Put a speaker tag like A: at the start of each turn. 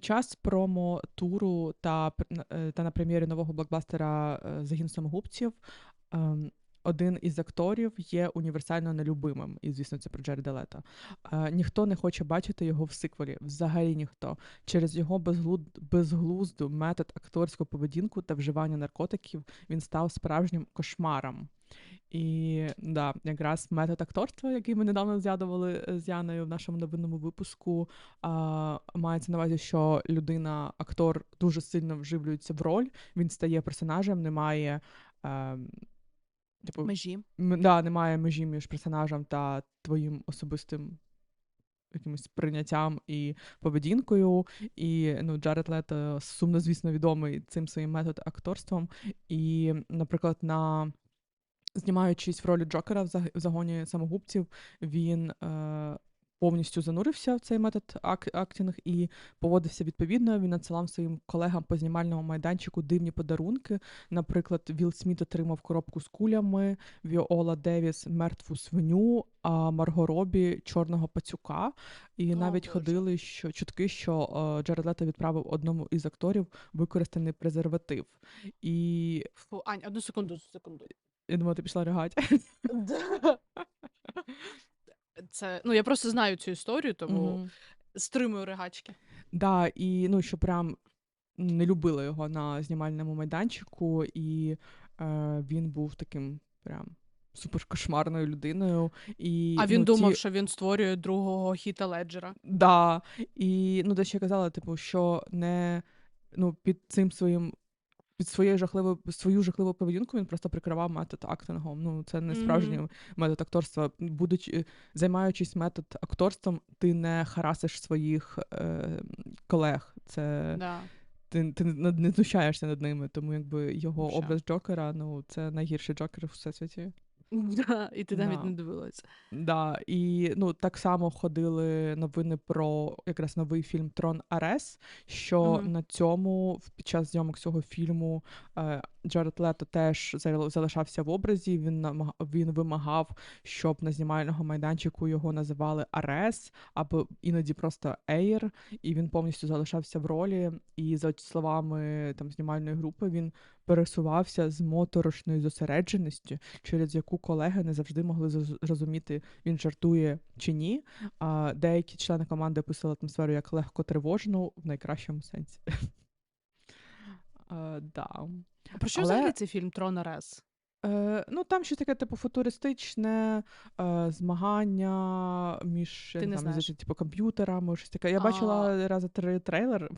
A: Час промо-туру та е, та на прем'єрі нового блокбастера е, Загін самогубців ем, один із акторів є універсально нелюбимим, і звісно, це про Джереда Лето. Е, ніхто не хоче бачити його в сиквелі, взагалі ніхто. Через його безглуд... безглузду метод акторську поведінку та вживання наркотиків він став справжнім кошмаром. І да, якраз метод акторства, який ми недавно згадували е, з Яною в нашому новинному випуску, а, мається на увазі, що людина, актор дуже сильно вживлюється в роль, він стає персонажем, немає. А, ем,
B: типу, межі.
A: М, да, немає межі між персонажем та твоїм особистим. Якимось прийняттям і поведінкою, і ну Джаред Лето сумно, звісно, відомий цим своїм метод акторством. І, наприклад, на знімаючись в ролі Джокера в загоні самогубців, він е, повністю занурився в цей метод ак- актінг і поводився відповідно. Він надсилав своїм колегам по знімальному майданчику дивні подарунки. Наприклад, Вілл Сміт отримав коробку з кулями, Віола Девіс мертву свиню, а Марго Робі чорного пацюка. І О, навіть Боже. ходили що чутки, що е, Джаред Лето відправив одному із акторів використаний презерватив. І
B: Фу, Ань, одну секунду, секунду.
A: Я думала, ти пішла ригати.
B: Це, ну, я просто знаю цю історію, тому Мгм. стримую ригачки.
A: Да, і ну, що прям не любили його на знімальному майданчику, і е, він був таким прям суперкошмарною людиною. І,
B: А він
A: ну,
B: думав,
A: ті...
B: що він створює другого хіта Леджера.
A: Да. І ну, де ще казала, типу, що не ну, під цим своїм під своєю жахливою свою жахливу поведінку він просто прикривав метод актингом. Ну це не справжній mm-hmm. метод акторства. Будучи займаючись метод акторством, ти не харасиш своїх е, колег. Це
B: да.
A: ти ти не знущаєшся над ними, тому якби його Душа. образ Джокера, ну це найгірший Джокер у всесвіті.
B: Да, І ти навіть не дивилася.
A: Да, І ну так само ходили новини про якраз новий фільм Трон Арес. Що uh-huh. на цьому під час зйомок цього фільму е, Джаред Лето теж залишався в образі. Він намаг... він вимагав, щоб на знімального майданчику його називали Арес або іноді просто Ейр, і він повністю залишався в ролі. І за словами там знімальної групи він пересувався з моторошною зосередженістю, через яку колеги не завжди могли зрозуміти, він жартує чи ні. А деякі члени команди описали атмосферу як легко тривожну в найкращому сенсі. Да.
B: Про що Але... взагалі цей фільм Трона Рес?
A: Е, Ну, там щось таке, типу, футуристичне е, змагання між
B: Ти не
A: там,
B: знаєш.
A: типу, комп'ютерами, щось таке. Я а... бачила рази три трейлер.